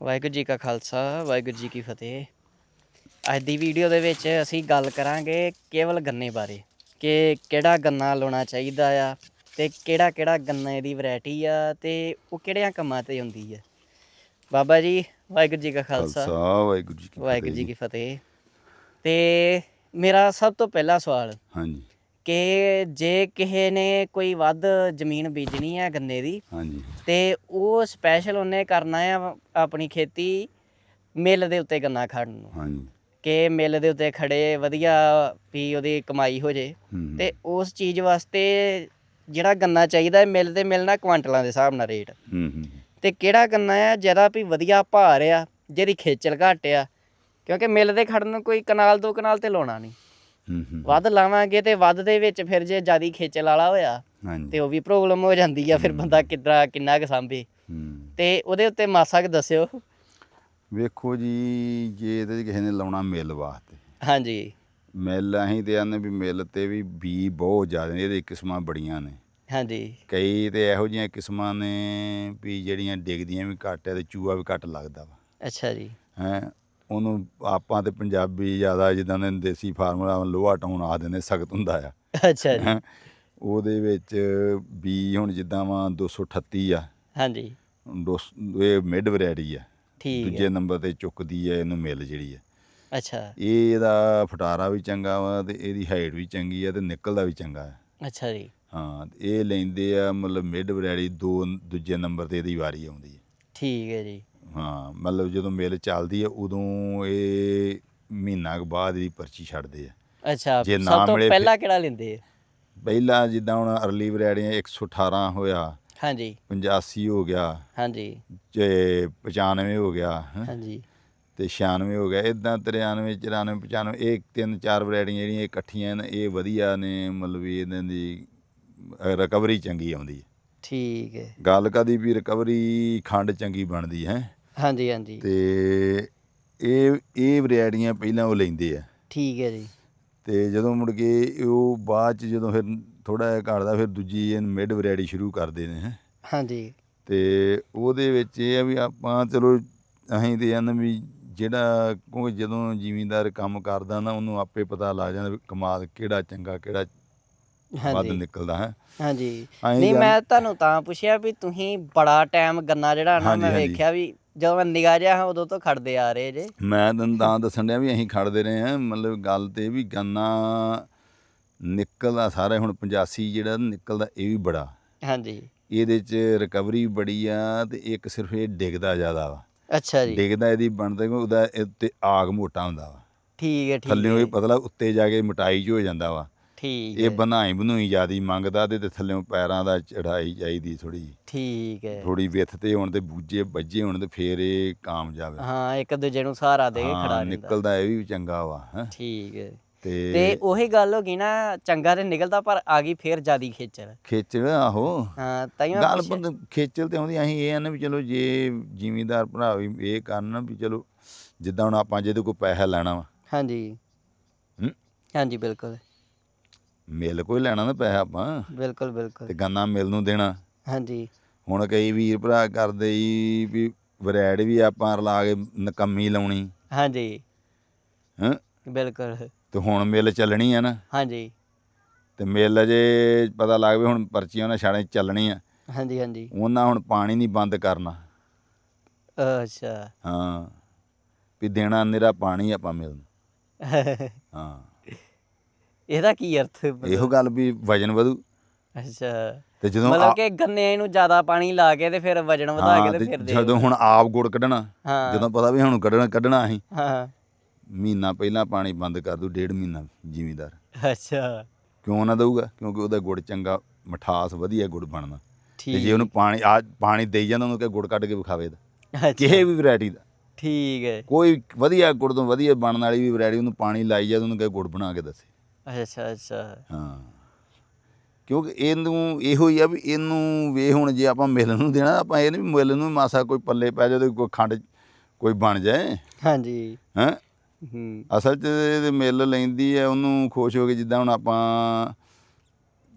ਵਾਹਿਗੁਰੂ ਜੀ ਕਾ ਖਾਲਸਾ ਵਾਹਿਗੁਰੂ ਜੀ ਕੀ ਫਤਿਹ। ਅੱਜ ਦੀ ਵੀਡੀਓ ਦੇ ਵਿੱਚ ਅਸੀਂ ਗੱਲ ਕਰਾਂਗੇ ਕੇਵਲ ਗੰਨੇ ਬਾਰੇ ਕਿ ਕਿਹੜਾ ਗੰਨਾ ਲਾਉਣਾ ਚਾਹੀਦਾ ਆ ਤੇ ਕਿਹੜਾ ਕਿਹੜਾ ਗੰਨੇ ਦੀ ਵੈਰਾਈਟੀ ਆ ਤੇ ਉਹ ਕਿਹੜਿਆਂ ਕੰਮਾਂ ਤੇ ਹੁੰਦੀ ਆ। ਬਾਬਾ ਜੀ ਵਾਹਿਗੁਰੂ ਜੀ ਕਾ ਖਾਲਸਾ। ਵਾਹਿਗੁਰੂ ਜੀ ਕੀ ਵਾਹਿਗੁਰੂ ਜੀ। ਕੀ ਫਤਿਹ। ਤੇ ਮੇਰਾ ਸਭ ਤੋਂ ਪਹਿਲਾ ਸਵਾਲ ਹਾਂਜੀ। ਕਿ ਜੇ ਕਿਸੇ ਨੇ ਕੋਈ ਵੱਧ ਜ਼ਮੀਨ ਬੀਜਣੀ ਹੈ ਗੰਨੇ ਦੀ ਹਾਂਜੀ। ਤੇ ਉਹ ਸਪੈਸ਼ਲ ਉਹਨੇ ਕਰਨਾ ਆ ਆਪਣੀ ਖੇਤੀ ਮਿੱਲ ਦੇ ਉੱਤੇ ਗੰਨਾ ਖੜਨ ਨੂੰ। ਹਾਂਜੀ। ਕਿ ਮਿੱਲ ਦੇ ਉੱਤੇ ਖੜੇ ਵਧੀਆ ਵੀ ਉਹਦੀ ਕਮਾਈ ਹੋ ਜੇ। ਤੇ ਉਸ ਚੀਜ਼ ਵਾਸਤੇ ਜਿਹੜਾ ਗੰਨਾ ਚਾਹੀਦਾ ਹੈ ਮਿੱਲ ਤੇ ਮਿਲਣਾ ਕੁਆਂਟਲਾਂ ਦੇ ਹਿਸਾਬ ਨਾਲ ਰੇਟ ਹੂੰ ਹੂੰ ਤੇ ਕਿਹੜਾ ਗੰਨਾ ਆ ਜਿਹਦਾ ਵੀ ਵਧੀਆ ਭਾਰ ਆ ਜਿਹਦੀ ਖੇਚਲ ਘੱਟ ਆ ਕਿਉਂਕਿ ਮਿੱਲ ਦੇ ਖੜਨ ਨੂੰ ਕੋਈ ਕਨਾਲ ਦੋ ਕਨਾਲ ਤੇ ਲਾਉਣਾ ਨਹੀਂ। ਵੱਧ ਲਾਵਾਂਗੇ ਤੇ ਵੱਧ ਦੇ ਵਿੱਚ ਫਿਰ ਜੇ ਜਿਆਦੀ ਖੇਚਲ ਵਾਲਾ ਹੋਇਆ ਤੇ ਉਹ ਵੀ ਪ੍ਰੋਬਲਮ ਹੋ ਜਾਂਦੀ ਆ ਫਿਰ ਬੰਦਾ ਕਿੱਦਾਂ ਕਿੰਨਾ ਕੁ ਸਾਂਭੇ। ਹੂੰ। ਤੇ ਉਹਦੇ ਉੱਤੇ ਮਾਸਾ ਕੁ ਦੱਸਿਓ। ਵੇਖੋ ਜੀ ਜੇ ਇਹਦੇ 'ਚ ਕਿਸੇ ਨੇ ਲਾਉਣਾ ਮਿਲ ਵਾਸਤੇ। ਹਾਂਜੀ। ਮਿਲ ਅਸੀਂ ਤੇ ਆਨੇ ਵੀ ਮਿਲ ਤੇ ਵੀ ਬੀ ਬਹੁਤ ਜ਼ਿਆਦਾ ਨੇ ਇਹਦੇ ਕਿਸਮਾਂ ਬੜੀਆਂ ਨੇ। ਹਾਂਜੀ। ਕਈ ਤੇ ਇਹੋ ਜਿਹੀਆਂ ਕਿਸਮਾਂ ਨੇ ਵੀ ਜਿਹੜੀਆਂ ਡਿੱਗਦੀਆਂ ਵੀ ਘੱਟ ਆ ਤੇ ਚੂਹਾ ਵੀ ਘੱਟ ਲੱਗਦਾ ਵਾ। ਅੱਛਾ ਜੀ। ਹੈ ਉਹਨੂੰ ਆਪਾਂ ਤੇ ਪੰਜਾਬੀ ਜ਼ਿਆਦਾ ਜਿੱਦਾਂ ਦੇ ਦੇਸੀ ਫਾਰਮੂਲਾ ਲੋਹਾ ਟਾਉਣ ਆ ਦਿੰਦੇ ਸਖਤ ਹੁੰਦਾ ਆ। ਅੱਛਾ ਜੀ। ਹੈਂ। ਉਹਦੇ ਵਿੱਚ ਬੀ ਹੁਣ ਜਿੱਦਾਂ ਵਾ 238 ਆ। ਹਾਂਜੀ। ਦੋ ਇਹ ਮਿਡ ਵੈਰਾਈਟੀ ਆ। ਠੀਕ ਦੂਜੇ ਹੈ ਨੰਬਰ ਤੇ ਚੁੱਕਦੀ ਹੈ ਇਹਨੂੰ ਮਿਲ ਜਿਹੜੀ ਹੈ ਅੱਛਾ। ਇਹ ਇਹਦਾ ਫਟਾਰਾ ਵੀ ਚੰਗਾ ਵਾ ਤੇ ਇਹਦੀ ਹਾਈਟ ਵੀ ਚੰਗੀ ਆ ਤੇ ਨਿਕਲਦਾ ਵੀ ਚੰਗਾ ਹੈ ਅੱਛਾ ਜੀ। ਹਾਂ ਤੇ ਇਹ ਲੈਂਦੇ ਆ ਮਤਲਬ ਮਿਡ ਵੈਰਾਈਟੀ ਦੋ ਦੂਜੇ ਨੰਬਰ ਤੇ ਇਹਦੀ ਵਾਰੀ ਆਉਂਦੀ ਹੈ ਠੀਕ ਹੈ ਜੀ। ਹਾਂ ਮਤਲਬ ਜਦੋਂ ਮਿਲ ਚੱਲਦੀ ਹੈ ਉਦੋਂ ਇਹ ਮਹੀਨਾ ਕੁ ਬਾਅਦ ਇਹਦੀ ਪਰਚੀ ਛੱਡਦੇ ਆ। ਅੱਛਾ ਜੇ ਨਾ ਸਭ ਤੋਂ ਮਿਲੇ ਪਹਿਲਾਂ ਕਿਹੜਾ ਲੈਂਦੇ ਆ? ਪਹਿਲਾਂ ਜਿੱਦਾਂ ਹੁਣ ਅਰਲੀ ਵੈਰਾਈਟੀਆਂ 118 ਹੋਇਆ ਹਾਂਜੀ। 85 ਹੋ ਗਿਆ ਹਾਂਜੀ। ਤੇ 95 ਹੋ ਗਿਆ ਹੈਂ। ਹਾਂਜੀ। ਤੇ 96 ਹੋ ਗਿਆ ਇਦਾਂ 93 94 95 ਇਹ ਤਿੰਨ ਚਾਰ ਵੈਰਾਈਟੀਆਂ ਜਿਹੜੀਆਂ ਇਹ ਇਕੱਠੀਆਂ ਨੇ ਇਹ ਵਧੀਆ ਨੇ ਮਤਲਬ ਵੀ ਇਹਨਾਂ ਦੀ ਰਿਕਵਰੀ ਚੰਗੀ ਆਉਂਦੀ ਹੈ ਠੀਕ ਹੈ। ਗੱਲ ਕਦੀ ਵੀ ਰਿਕਵਰੀ ਖੰਡ ਚੰਗੀ ਬਣਦੀ ਹੈ। ਹਾਂਜੀ ਹਾਂਜੀ। ਤੇ ਇਹ ਇਹ ਵੈਰਾਈਟੀਆਂ ਪਹਿਲਾਂ ਉਹ ਲੈਂਦੇ ਆ। ਠੀਕ ਹੈ ਜੀ। ਤੇ ਜਦੋਂ ਮੁੜ ਕੇ ਉਹ ਬਾਅਦ ਚ ਜਦੋਂ ਫਿਰ ਥੋੜਾ ਜਿਹਾ ਘਟਦਾ ਫਿਰ ਦੂਜੀ ਇਹ ਮਿਡ ਵੈਰਾਈਟੀ ਸ਼ੁਰੂ ਕਰਦੇ ਨੇ ਹੈਂ। ਹਾਂਜੀ। ਤੇ ਉਹਦੇ ਵਿੱਚ ਇਹ ਆ ਵੀ ਆਪਾਂ ਚਲੋ ਅਸੀਂ ਤੇ ਇਹਨਾਂ ਵੀ ਜਿਹੜਾ ਕਿਉਂਕਿ ਜਦੋਂ ਜ਼ਿਮੀਂਦਾਰ ਕੰਮ ਕਰਦਾ ਨਾ ਉਹਨੂੰ ਆਪੇ ਪਤਾ ਲੱਗ ਜਾਂਦਾ ਵੀ ਕਮਾਲ ਕਿਹੜਾ ਚੰਗਾ ਕਿਹੜਾ ਵੱਧ ਹਾਂਜੀ ਨਿਕਲਦਾ ਹੈ। ਹਾਂਜੀ। ਅਸੀਂ ਨਹੀਂ ਮੈਂ ਤੁਹਾਨੂੰ ਤਾਂ ਪੁੱਛਿਆ ਵੀ ਤੁਸੀਂ ਬੜਾ ਟਾਈਮ ਗੰਨਾ ਜਿਹੜਾ ਨਾ ਹਾਂਜੀ, ਮੈਂ ਹਾਂਜੀ। ਵੇਖਿਆ ਵੀ ਜਦੋਂ ਮੈਂ ਨਿਗਾਹ ਜਿਹਾ ਹਾਂ ਉਦੋਂ ਤੋਂ ਖੜਦੇ ਆ ਰਹੇ ਜੇ। ਮੈਂ ਤੁਹਾਨੂੰ ਤਾਂ ਦੱਸਣ ਡਿਆ ਵੀ ਅਸੀਂ ਖੜਦੇ ਰਹੇ ਹਾਂ ਮਤਲਬ ਗੱਲ ਤੇ ਇਹ ਵੀ ਗੰਨਾ ਨਿਕਲਦਾ ਸਾਰਾ ਹੁਣ 85 ਜਿਹੜਾ ਨਿਕਲਦਾ ਇਹ ਵੀ ਬੜਾ। ਹਾਂਜੀ। ਇਹਦੇ ਚ ਰਿਕਵਰੀ ਬੜੀ ਆ ਤੇ ਇੱਕ ਸਿਰਫ ਇਹ ਡਿੱਗਦਾ ਜ਼ਿਆਦਾ ਵਾ। ਅੱਛਾ ਜੀ। ਡਿੱਗਦਾ ਇਹਦੀ ਬਣਦਾ ਕਿ ਉਹਦਾ ਇਹ ਉੱਤੇ ਆਗ ਮੋਟਾ ਹੁੰਦਾ ਵਾ। ਠੀਕ ਹੈ ਠੀਕ ਥੱਲੇੋਂ ਹੈ। ਇਹ ਪਤਲਾ ਉੱਤੇ ਜਾ ਕੇ ਮਟਾਈ ਚ ਹੋ ਜਾਂਦਾ ਵਾ। ਠੀਕ ਇਹ ਹੈ। ਬਣਾਈ ਬਣੂਈ ਜਿਆਦੀ ਮੰਗਦਾ ਤੇ ਤੇ ਥੱਲੇੋਂ ਪੈਰਾਂ ਦਾ ਚੜਾਈ ਚਾਹੀਦੀ ਥੋੜੀ ਠੀਕ ਹੈ। ਥੋੜੀ ਵਿੱਥ ਤੇ ਹੋਣ ਤੇ ਬੂਝੇ ਵੱਜੇ ਹੋਣ ਤੇ ਫੇਰ ਇਹ ਕਾਮਯਾਬ ਹੈ। ਹਾਂ ਇੱਕ ਦੂਜੇ ਨੂੰ ਸਹਾਰਾ ਦੇ ਕੇ ਹਾਂ, ਖੜਾ ਰਹਿੰਦਾ। ਨਿਕਲਦਾ ਇਹ ਵੀ ਚੰਗਾ ਵਾ ਹੈਂ। ਠੀਕ ਹੈ। ਤੇ ਤੇ ਉਹੀ ਗੱਲ ਹੋ ਗਈ ਨਾ ਚੰਗਾ ਤੇ ਨਿਕਲਦਾ ਪਰ ਆ ਗਈ ਫੇਰ ਜਿਆਦੀ ਖੇਚਲ। ਖੇਚਲ ਆਹੋ। ਹਾਂ ਤਾਈਓ ਗੱਲ ਬੰਦ ਖੇਚਲ ਤੇ ਆਉਂਦੀ ਅਸੀਂ ਇਹ ਆ ਨਾ ਵੀ ਚਲੋ ਜੇ ਜ਼ਿਮੀਂਦਾਰ ਭਰਾ ਵੀ ਇਹ ਕਰਨ ਵੀ ਚਲੋ ਜਿੱਦਾਂ ਹੁਣ ਆਪਾਂ ਜਿਹਦੇ ਕੋਈ ਪੈਸਾ ਲੈਣਾ ਵਾ। ਹਾਂਜੀ। ਹੂੰ? ਹਾਂਜੀ ਬਿਲਕੁਲ। ਮਿਲ ਕੋਈ ਲੈਣਾ ਨਾ ਪੈਸਾ ਆਪਾਂ। ਬਿਲਕੁਲ ਬਿਲਕੁਲ। ਤੇ ਗੰਨਾ ਮਿਲ ਨੂੰ ਦੇਣਾ। ਹਾਂਜੀ। ਹੁਣ ਕਈ ਵੀਰ ਭਰਾ ਕਰਦੇ ਈ ਵੀ ਵਰੈਡ ਵੀ ਆਪਾਂ ਰਲਾ ਕੇ ਨਕੰਮੀ ਲਾਉਣੀ। ਹਾਂਜੀ। ਹੈਂ? ਬਿਲਕੁਲ। ਤੇ ਹੁਣ ਮਿਲ ਚੱਲਣੀ ਆ ਨਾ। ਹਾਂਜੀ। ਤੇ ਮਿਲ ਜੇ ਪਤਾ ਲੱਗ ਵੀ ਹੁਣ ਪਰਚੀਆਂ ਉਹਨਾਂ ਛਾੜੇ ਚੱਲਣੀ ਆ। ਹਾਂਜੀ ਹਾਂਜੀ। ਉਹਨਾਂ ਹੁਣ ਪਾਣੀ ਨਹੀਂ ਬੰਦ ਕਰਨਾ। ਅੱਛਾ। ਹਾਂ। ਵੀ ਦੇਣਾ ਨਿਰਾ ਪਾਣੀ ਆਪਾਂ ਮਿਲਣ। ਹਾਂ। ਇਹਦਾ ਕੀ ਅਰਥ ਇਹੋ ਗੱਲ ਵੀ ਵਜਨ ਵਧੂ। ਅੱਛਾ। ਤੇ ਜਦੋਂ ਮਤਲਬ ਕਿ ਗੰਨੇ ਨੂੰ ਜ਼ਿਆਦਾ ਪਾਣੀ ਲਾ ਕੇ ਤੇ ਫਿਰ ਵਜਨ ਵਧਾ ਕੇ ਤੇ ਫਿਰ ਦੇ ਜਦੋਂ ਹੁਣ ਆਪ ਗੁੜ ਕੱਢਣਾ ਜਦੋਂ ਪਤਾ ਵੀ ਹੁਣ ਕੱਢਣਾ ਕੱਢਣਾ ਅਸੀਂ। ਹਾਂ। ਮਹੀਨਾ ਪਹਿਲਾਂ ਪਾਣੀ ਬੰਦ ਕਰ ਦੂ ਡੇਢ ਮਹੀਨਾ ਜ਼ਿਮੀਦਾਰ। ਅੱਛਾ। ਕਿਉਂ ਨਾ ਦਊਗਾ? ਕਿਉਂਕਿ ਉਹਦਾ ਗੁੜ ਚੰਗਾ ਮਠਾਸ ਵਧੀਆ ਗੁੜ ਬਣਨਾ। ਤੇ ਜੇ ਉਹਨੂੰ ਪਾਣੀ ਆ ਪਾਣੀ ਦੇਈ ਜਾਂਦਾ ਉਹਨੂੰ ਕਿ ਗੁੜ ਕੱਢ ਕੇ ਵਿਖਾਵੇ ਦਾ ਕਿਸੇ ਵੀ ਵੈਰਾਈਟੀ ਦਾ। ਠੀਕ ਹੈ। ਕੋਈ ਵਧੀਆ ਗੁੜ ਤੋਂ ਵਧੀਆ ਬਣਨ ਵਾਲੀ ਵੀ ਵੈਰਾਈਟੀ ਉਹਨੂੰ ਪਾਣੀ ਲਾਈ ਜਾ ਉਹਨੂੰ ਕਿ ਗੁੜ ਬਣਾ ਕੇ ਦੱਸੇ। ਅੱਛਾ ਅੱਛਾ ਹਾਂ। ਕਿਉਂਕਿ ਇਹਨੂੰ ਇਹੋ ਹੀ ਆ ਵੀ ਇਹਨੂੰ ਵੇ ਹੁਣ ਜੇ ਆਪਾਂ ਮਿਲ ਨੂੰ ਦੇਣਾ ਆਪਾਂ ਇਹ ਨਹੀਂ ਵੀ ਮਿਲ ਨੂੰ ਮਾਸਾ ਕੋਈ ਪੱਲੇ ਪੈ ਜਾਵੇ ਕੋਈ ਖੰਡ ਕੋਈ ਬਣ ਜਾਏ। ਹਾਂਜੀ। ਹੈ? ਅਸਲ 'ਚ ਇਹ ਮਿਲ ਲੈਂਦੀ ਹੈ ਉਹਨੂੰ ਖੁਸ਼ ਹੋ ਕੇ ਜਿੱਦਾਂ ਹੁਣ ਆਪਾਂ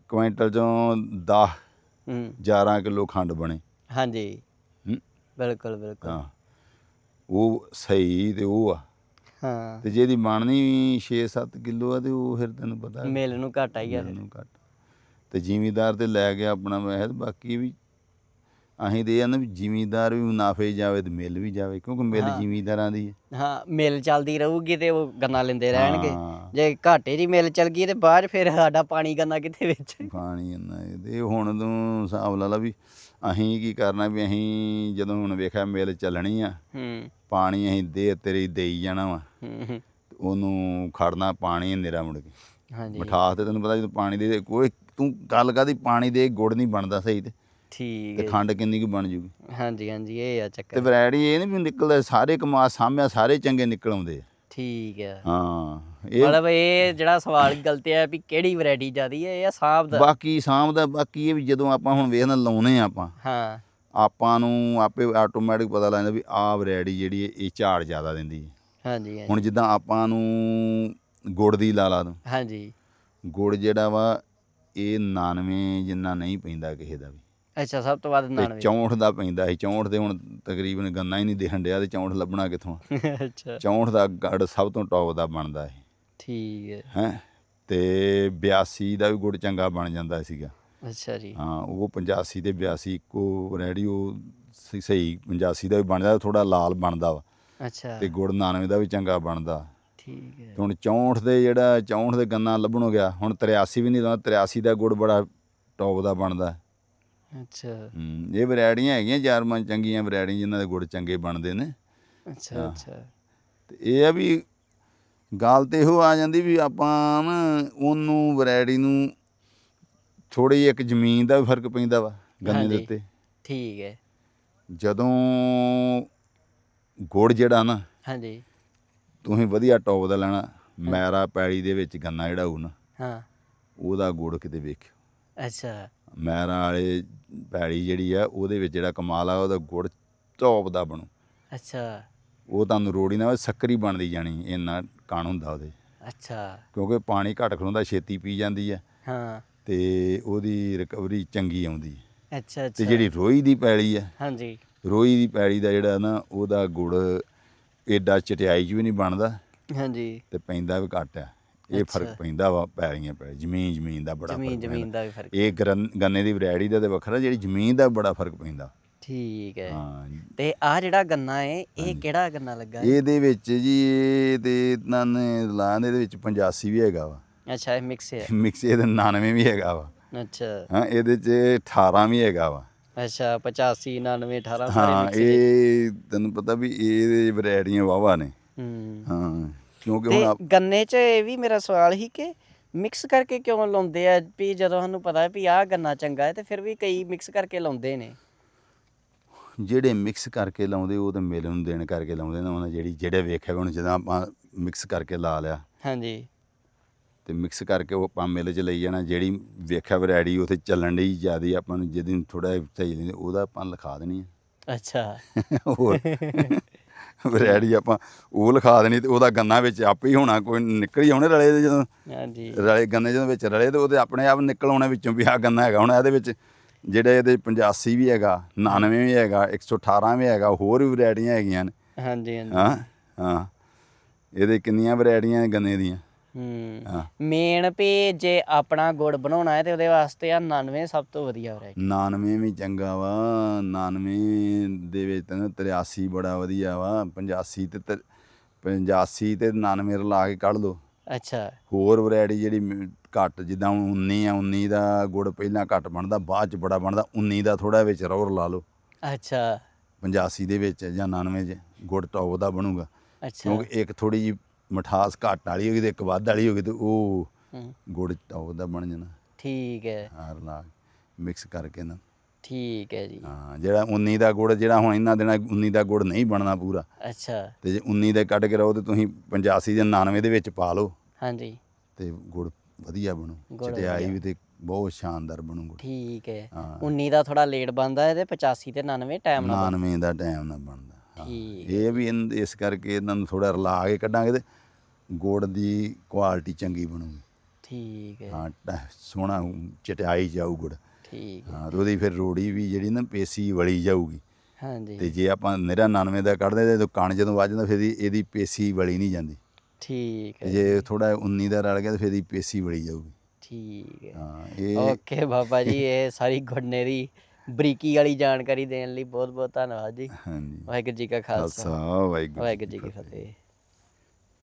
ਕੁਇੰਟਲ ਚੋਂ 10 ਹੂੰ। 11 ਕਿਲੋ ਖੰਡ ਬਣੇ। ਹਾਂਜੀ। ਬਿਲਕੁਲ ਬਿਲਕੁਲ। ਹਾਂ। ਉਹ ਸਹੀ ਤੇ ਉਹ ਆ। ਹਾਂ। ਤੇ ਜਿਹਦੀ ਬਣਨੀ 6-7 ਕਿਲੋ ਆ ਤੇ ਉਹ ਫਿਰ ਤੈਨੂੰ ਪਤਾ ਮਿਲ ਨੂੰ ਘਾਟਾ ਹੀ ਆ ਫਿਰ ਮੈਨੂੰ ਘੱਟ। ਤੇ ਜ਼ਿਮੀਦਾਰ ਤੇ ਲੈ ਗਿਆ ਆਪਣਾ ਤੇ ਬਾਕੀ ਵੀ ਅਸੀਂ ਤੇ ਇਹ ਆ ਨਾ ਵੀ ਜ਼ਿਮੀਦਾਰ ਵੀ ਮੁਨਾਫੇ ਜਾਵੇ ਤੇ ਮਿਲ ਵੀ ਜਾਵੇ ਕਿਉਂਕਿ ਮਿਲ ਹਾਂ। ਜ਼ਿਮੀਦਾਰਾਂ ਦੀ ਹੈ ਹਾਂ ਮਿਲ ਚੱਲਦੀ ਰਹੂਗੀ ਤੇ ਉਹ ਗੰਨਾ ਲੈਂਦੇ ਰਹਿਣਗੇ। ਹਾਂ। ਜੇ ਘਾਟੇ ਦੀ ਮਿਲ ਚੱਲ ਗਈ ਤੇ ਬਾਅਦ ਫਿਰ ਸਾਡਾ ਪਾਣੀ ਗੰਨਾ ਕਿੱਥੇ ਵਿੱਚ? ਪਾਣੀ ਇੰਨਾ ਇਹ ਹੁਣ ਤੂੰ ਹਿਸਾਬ ਲਾ ਲਾ ਵੀ ਅਸੀਂ ਕੀ ਕਰਨਾ ਵੀ ਅਸੀਂ ਜਦੋਂ ਹੁਣ ਵੇਖਿਆ ਮਿਲ ਚੱਲਣੀ ਆ ਹੂੰ। ਪਾਣੀ ਅਸੀਂ ਦੇ ਤੇਰੀ ਦੇਈ ਜਾਣਾ ਵਾ। ਹੂੰ ਹੂੰ। ਤੇ ਉਹਨੂੰ ਖੜਨਾ ਪਾਣੀ ਨਿਰਾ ਮੁੜ ਕੇ। ਹਾਂਜੀ। ਮਿਠਾਸ ਤੇ ਤੈਨੂੰ ਪਤਾ ਜਦੋਂ ਪਾਣੀ ਦੇ ਕੋਈ ਤੂੰ ਗੱਲ ਕਾਦੀ ਪਾਣੀ ਦੇ ਗੁੜ ਨਹੀਂ ਬਣਦਾ ਸਹੀ ਤੇ। ਠੀਕ ਤੇ ਹੈ ਖੰਡ ਕਿੰਨੀ ਕੁ ਬਣ ਜੂਗੀ? ਹਾਂਜੀ ਹਾਂਜੀ ਇਹ ਆ ਤੇ ਚੱਕਰ ਵੈਰਾਈਟੀ ਇਹ ਨਹੀਂ ਵੀ ਨਿਕਲਦਾ ਸਾਰੇ ਕਮਾ ਸਾਹਮਣੇ ਸਾਰੇ ਚੰਗੇ ਨਿਕਲ ਆਉਂਦੇ ਆ। ਠੀਕ ਹੈ ਹਾਂ ਇਹ ਮਤਲਬ ਇਹ ਜਿਹੜਾ ਸਵਾਲ ਗਲਤ ਹੈ ਵੀ ਕਿਹੜੀ ਵੈਰਾਈਟੀ ਜ਼ਿਆਦੀ ਹੈ ਇਹ ਆ ਸਾਹਬ ਦਾ। ਬਾਕੀ ਸਾਂਭ ਦਾ ਬਾਕੀ ਇਹ ਵੀ ਜਦੋਂ ਆਪਾਂ ਹੁਣ ਵੇਖਣਾ ਲਾਉਨੇ ਆ ਆਪਾਂ। ਹਾਂ। ਆਪਾਂ ਨੂੰ ਆਪੇ ਆਟੋਮੈਟਿਕ ਪਤਾ ਲੱਗ ਜਾਂਦਾ ਵੀ ਆਹ ਵੈਰਾਈਟੀ ਜਿਹੜੀ ਹੈ ਇਹ ਝਾੜ ਜ਼ਿਆਦਾ ਦਿੰਦੀ ਹੈ। ਹਾਂਜੀ ਹਾਂਜੀ। ਹੁਣ ਜਿੱਦਾਂ ਆਪਾਂ ਨੂੰ ਗੁੜ ਦੀ ਲਾ ਲਾ ਤੂੰ। ਹਾਂਜੀ। ਗੁੜ ਜਿਹੜਾ ਵਾ ਇਹ 99 ਜਿੰਨਾ ਨਹੀਂ ਪੈਂਦਾ ਕਿਸੇ ਦਾ ਵੀ। ਅੱਛਾ ਸਭ ਤੋਂ ਵੱਧ ਤੇ 99 64 ਦਾ ਪੈਂਦਾ ਸੀ 64 ਤੇ ਹੁਣ ਤਕਰੀਬਨ ਗੰਨਾ ਹੀ ਨਹੀਂ ਦਿਖਣ ਡਿਆ ਤੇ 64 ਲੱਭਣਾ ਕਿੱਥੋਂ ਅੱਛਾ। 64 ਦਾ ਗੜ ਸਭ ਤੋਂ ਟੌਪ ਦਾ ਬਣਦਾ ਹੈ ਠੀਕ ਹੈ। ਹੈ? ਤੇ 82 ਦਾ ਵੀ ਗੁੜ ਚੰਗਾ ਬਣ ਜਾਂਦਾ ਸੀਗਾ। ਅੱਛਾ ਜੀ। ਹਾਂ ਉਹ 85 ਤੇ 82 ਇੱਕੋ ਰੈਡੀਓ ਸਹੀ 85 ਦਾ ਵੀ ਬਣਦਾ ਥੋੜਾ ਲਾਲ ਬਣਦਾ ਵਾ। ਅੱਛਾ। ਤੇ ਗੁੜ 99 ਦਾ ਵੀ ਚੰਗਾ ਬਣਦਾ। ਠੀਕ ਹੈ। ਹੁਣ 64 ਦੇ ਜਿਹੜਾ 64 ਦੇ ਗੰਨਾ ਲੱਭਣੋਂ ਗਿਆ ਹੁਣ 83 ਵੀ ਨਹੀਂ ਲਾਉਂਦਾ 83 ਦਾ ਗੁੜ ਬੜਾ ਟੌਪ ਦਾ ਬਣਦਾ। ਅੱਛਾ। ਹੂੰ ਇਹ ਵੈਰਾਈਟੀਆਂ ਹੈਗੀਆਂ ਚਾਰ ਪੰਜ ਚੰਗੀਆਂ ਵੈਰਾਈਟੀਆਂ ਜਿਨ੍ਹਾਂ ਦੇ ਗੁੜ ਚੰਗੇ ਬਣਦੇ ਨੇ। ਅੱਛਾ ਅੱਛਾ। ਤੇ ਇਹ ਆ ਵੀ ਗੱਲ ਤੇ ਇਹੋ ਆ ਜਾਂਦੀ ਵੀ ਆਪਾਂ ਨਾ ਉਹਨੂੰ ਵੈਰਾਈਟੀ ਨੂੰ ਥੋੜੀ ਇੱਕ ਜ਼ਮੀਨ ਦਾ ਵੀ ਫ਼ਰਕ ਪੈਂਦਾ ਵਾ ਗੰਨੇ ਦੇ ਹਾਂਜੀ। ਉੱਤੇ। ਠੀਕ ਹੈ। ਜਦੋਂ ਗੁੜ ਜਿਹੜਾ ਨਾ ਹਾਂਜੀ। ਤੁਸੀਂ ਵਧੀਆ ਟੌਪ ਦਾ ਲੈਣਾ ਮੈਰਾ ਪੈੜੀ ਦੇ ਵਿੱਚ ਗੰਨਾ ਜਿਹੜਾ ਹੋਊ ਨਾ ਹਾਂ। ਉਹਦਾ ਗੁੜ ਕਿਤੇ ਵੇਖਿਓ। ਅੱਛਾ। ਮੈਰਾ ਵਾਲੇ ਪੈੜੀ ਜਿਹੜੀ ਆ ਉਹਦੇ ਵਿੱਚ ਜਿਹੜਾ ਕਮਾਲ ਆ ਉਹਦਾ ਗੁੜ ਟੌਪ ਦਾ ਬਣੂ। ਅੱਛਾ। ਉਹ ਤੁਹਾਨੂੰ ਰੋੜੀ ਨਾਲ ਸ਼ੱਕਰੀ ਬਣਦੀ ਜਾਣੀ ਇੰਨਾ ਕਣ ਹੁੰਦਾ ਉਹਦੇ। ਅੱਛਾ। ਕਿਉਂਕਿ ਪਾਣੀ ਘੱਟ ਖਲੋਂਦਾ ਛੇਤੀ ਪੀ ਜਾਂਦੀ ਹੈ ਹਾਂ। ਤੇ ਉਹਦੀ ਰਿਕਵਰੀ ਚੰਗੀ ਆਉਂਦੀ। ਹੈ ਅੱਛਾ। ਤੇ ਅੱਛਾ ਜਿਹੜੀ ਰੋਈ ਦੀ ਪੈਲੀ ਹੈ ਹਾਂਜੀ। ਰੋਈ ਦੀ ਪੈਲੀ ਦਾ ਜਿਹੜਾ ਨਾ ਉਹਦਾ ਗੁੜ ਏਡਾ ਚਟਿਆਈ 'ਚ ਵੀ ਨਹੀਂ ਬਣਦਾ। ਹਾਂਜੀ। ਤੇ ਪੈਂਦਾ ਵੀ ਘੱਟ ਆ। ਇਹ ਫ਼ਰਕ। ਪੈਂਦਾ ਵਾ ਪੈਲੀਆਂ ਪੈ ਜ਼ਮੀਨ ਜ਼ਮੀਨ ਦਾ ਬੜਾ ਜ਼ਮੀਨ ਫ਼ਰਕ ਜ਼ਮੀਨ ਦਾ ਵੀ ਫ਼ਰਕ ਇਹ ਗੰਨੇ ਦੀ ਵੈਰਾਈਟੀ ਦਾ ਤੇ ਵੱਖਰਾ ਜਿਹੜੀ ਜ਼ਮੀਨ ਦਾ ਬੜਾ ਫ਼ਰਕ ਪੈਂਦਾ। ਠੀਕ ਹੈ। ਹਾਂ। ਤੇ ਆ ਜਿਹੜਾ ਗੰਨਾ ਹੈ ਇਹ ਕਿਹੜਾ ਗੰਨਾ ਲੱਗਾ? ਇਹਦੇ ਵਿੱਚ ਜੀ ਇਹ ਤੇ ਇਹਨਾਂ ਨੇ ਲਾਂ ਦੇ ਵਿੱਚ 85 ਵੀ ਹੈਗਾ ਵਾ। ਅੱਛਾ ਇਹ ਮਿਕਸ ਹੈ। ਮਿਕਸ ਇਹਦੇ 99 ਵੀ ਹੈਗਾ ਵਾ। ਅੱਛਾ। ਹਾਂ ਇਹਦੇ 'ਚ 18 ਵੀ ਹੈਗਾ ਵਾ। ਅੱਛਾ 85 99 18 ਸਾਰੇ ਹਾਂ ਮਿਕਸ ਹੈ। ਇਹ ਤੈਨੂੰ ਪਤਾ ਵੀ ਇਹਦੇ ਵੈਰਾਈਟੀਆਂ ਵਾਵਾ ਨੇ। ਹੂੰ। ਹਾਂ। ਕਿਉਂਕਿ ਤੇ ਹੁਣ ਆਪ- ਗੰਨੇ 'ਚ ਇਹ ਵੀ ਮੇਰਾ ਸਵਾਲ ਸੀ ਕਿ ਮਿਕਸ ਕਰਕੇ ਕਿਉਂ ਲਾਉਂਦੇ ਆ ਵੀ ਜਦੋਂ ਸਾਨੂੰ ਪਤਾ ਹੈ ਵੀ ਆਹ ਗੰਨਾ ਚੰਗਾ ਹੈ ਤੇ ਫਿਰ ਵੀ ਕਈ ਮਿਕਸ ਕਰਕੇ ਲਾਉਂਦੇ ਨੇ? ਜਿਹੜੇ ਮਿਕਸ ਕਰਕੇ ਲਾਉਂਦੇ ਉਹ ਤਾਂ ਮੇਲੇ ਨੂੰ ਦੇਣ ਕਰਕੇ ਲਾਉਂਦੇ ਨੇ ਉਹਨਾਂ ਜਿਹੜੀ ਜਿਹੜੇ ਵੇਖਿਆ ਹੁਣ ਜਦੋਂ ਆਪਾਂ ਮਿਕਸ ਕਰਕੇ ਲਾ ਲਿਆ। ਹਾਂਜੀ। ਤੇ ਮਿਕਸ ਕਰਕੇ ਉਹ ਆਪਾਂ ਮਿਲ 'ਚ ਲਈ ਜਾਣਾ ਜਿਹੜੀ ਵੇਖਿਆ ਵੈਰਾਈਟੀ ਉਥੇ ਚੱਲਣ ਦੀ ਜਿਆਦੀ ਆਪਾਂ ਨੂੰ ਜਿਹਦੀ ਥੋੜਾ ਸਹੀ ਲੈਂਦੇ ਉਹਦਾ ਆਪਾਂ ਲਿਖਾ ਦੇਣੀ ਅੱਛਾ। ਹੋਰ। ਵੈਰਾਈਟੀ ਆਪਾਂ ਉਹ ਲਿਖਾ ਦੇਣੀ ਤੇ ਉਹਦਾ ਗੰਨਾ ਵਿੱਚ ਆਪੇ ਹੀ ਹੋਣਾ ਕੋਈ ਨਿਕਲ ਹੀ ਆਉਣੇ ਰਲੇ ਦੇ ਜਦੋਂ। ਹਾਂਜੀ। ਰਲੇ ਗੰਨੇ ਜਦੋਂ ਵਿੱਚ ਰਲੇ ਤੇ ਉਹਦੇ ਆਪਣੇ ਆਪ ਨਿਕਲ ਆਉਣੇ ਵਿੱਚੋਂ ਵੀ ਆ ਗੰਨਾ ਹੈਗਾ। ਹੁਣ ਇਹਦੇ ਵਿੱਚ ਜਿਹੜੇ ਇਹਦੇ 85 ਵੀ ਹੈਗਾ 99 ਵੀ ਹੈਗਾ 118 ਵੀ ਹੈਗਾ ਹੋਰ ਵੀ ਵੈਰਾਈਟੀਆਂ ਹੈਗੀਆਂ ਨੇ। ਹਾਂਜੀ ਹਾਂਜੀ। ਹਾਂ ਹਾਂ। ਇਹਦੇ ਕਿੰਨੀਆਂ ਵੈਰਾਈਟੀਆਂ ਗੰਨੇ ਦੀਆਂ? ਹੂੰ। ਹਾਂ। ਮੇਨ ਵੀ ਜੇ ਆਪਣਾ ਗੁੜ ਬਣਾਉਣਾ ਹੈ ਤੇ ਉਹਦੇ ਵਾਸਤੇ ਆ 99 ਸਭ ਤੋਂ ਵਧੀਆ ਵੈਰਾਈਟੀ 99 ਵੀ ਚੰਗਾ ਵਾ 99 ਦੇ ਵਿੱਚ ਤਾਂ 83 ਬੜਾ ਵਧੀਆ ਵਾ 85 ਤੇ ਤੇ 85 ਤੇ 99 ਰਲਾ ਕੇ ਕੱਢ ਲਓ। ਅੱਛਾ। ਹੋਰ ਵੈਰਾਈਟੀ ਜਿਹੜੀ ਮ- ਘੱਟ ਜਿੱਦਾਂ ਹੁਣ 19 ਆ 19 ਦਾ ਗੁੜ ਪਹਿਲਾਂ ਘੱਟ ਬਣਦਾ ਬਾਅਦ ਚ ਬੜਾ ਬਣਦਾ 19 ਦਾ ਥੋੜਾ ਵਿੱਚ ਰੌਰ ਲਾ ਲਓ। ਅੱਛਾ। 85 ਦੇ ਵਿੱਚ ਜਾਂ 99 ਚ ਗੁੜ ਟੌਪ ਦਾ ਬਣੂਗਾ। ਅੱਛਾ। ਕਿਉਂਕਿ ਇੱਕ ਥੋੜੀ ਜੀ ਮਠਾਸ ਘੱਟ ਵਾਲੀ ਹੋਗੀ ਤੇ ਇੱਕ ਵੱਧ ਵਾਲੀ ਹੋਗੀ ਤੇ ਉਹ ਹੂੰ, ਗੁੜ ਟੌਪ ਦਾ ਬਣ ਜਾਣਾ। ਠੀਕ ਹੈ। ਹਾਰ ਲਾ ਮਿਕਸ ਕਰਕੇ ਨਾ। ਠੀਕ ਹੈ ਜੀ। ਹਾਂ ਜਿਹੜਾ 19 ਦਾ ਗੁੜ ਜਿਹੜਾ ਹੁਣ ਇਹਨਾਂ ਦਿਨਾਂ 19 ਦਾ ਗੁੜ ਨਹੀਂ ਬਣਨਾ ਪੂਰਾ। ਅੱਛਾ। ਤੇ ਜੇ 19 ਦੇ ਕੱਢ ਕੇ ਰਹੋ ਤੇ ਤੁਸੀਂ 85 ਜਾਂ 99 ਦੇ ਵਿੱਚ ਪਾ ਲਓ। ਹਾਂਜੀ। ਤੇ ਗੁੜ ਵਧੀਆ ਬਣੂ। ਗੁੜ ਚਟਿਆਈ। ਵੀ ਤੇ ਬਹੁਤ ਸ਼ਾਨਦਾਰ ਬਣੂ ਗੁੜ। ਠੀਕ ਹੈ। ਹਾਂ। 19 ਦਾ ਥੋੜਾ ਲੇਟ ਬੰਦਾ ਹੈ ਤੇ 85 ਤੇ 99 ਟਾਈਮ ਨਾਲ 99 ਦਾ ਟਾਈਮ ਨਾ ਬਣਦਾ। ਹਾਂ। ਠੀਕ ਇਹ ਵੀ ਇਨ- ਇਸ ਕਰਕੇ ਇਹਨਾਂ ਨੂੰ ਥੋੜਾ ਰਲਾ ਕੇ ਕੱਢਾਂਗੇ ਤੇ ਗੁੜ ਦੀ ਕੁਆਲਿਟੀ ਚੰਗੀ ਬਣੂਗੀ। ਠੀਕ ਹੈ। ਹਾਂ ਟ- ਸੋਹਣਾ ਚਟਿਆਈ ਜਾਊ ਗੁੜ। ਠੀਕ ਹੈ। ਹਾਂ ਤੇ ਉਹਦੀ ਫਿਰ ਰੋੜੀ ਵੀ ਜਿਹੜੀ ਨਾ ਪੇਸੀ ਵਲੀ ਜਾਊਗੀ। ਹਾਂਜੀ। ਤੇ ਜੇ ਆਪਾਂ ਨਿਰਾ 99 ਦਾ ਕੱਢਦੇ ਤੇ ਜਦੋਂ ਕਣ ਜਦੋਂ ਵੱਜ ਜਾਂਦਾ ਫਿਰ ਇਹਦੀ ਇਹਦੀ ਪੇਸੀ ਵਲੀ ਨਹੀਂ ਜਾਂਦੀ। ਠੀਕ ਤੇ ਹੈ ਜੇ ਥੋੜਾ 19 ਦਾ ਰਲ ਗਿਆ ਤੇ ਫਿਰ ਇਹਦੀ ਪੇਸੀ ਵਲੀ ਜਾਊਗੀ। ਠੀਕ ਹੈ। ਹਾਂ ਇਹ ਓਕੇ ਬਾਬਾ ਜੀ ਇਹ ਸਾਰੀ ਗੁੱਡਨੇ ਦੀ ਬਰੀਕੀ ਵਾਲੀ ਜਾਣਕਾਰੀ ਦੇਣ ਲਈ ਬਹੁਤ ਬਹੁਤ ਧੰਨਵਾਦ ਜੀ। ਹਾਂਜੀ। ਵਾਹਿਗੁਰੂ ਜੀ ਕਾ ਖਾਲਸਾ। ਖਾਲਸਾ ਵਾਹਿਗੁਰੂ ਵਾਹਿਗੁਰੂ ਜੀ ਕੀ ਫਤਿਹ।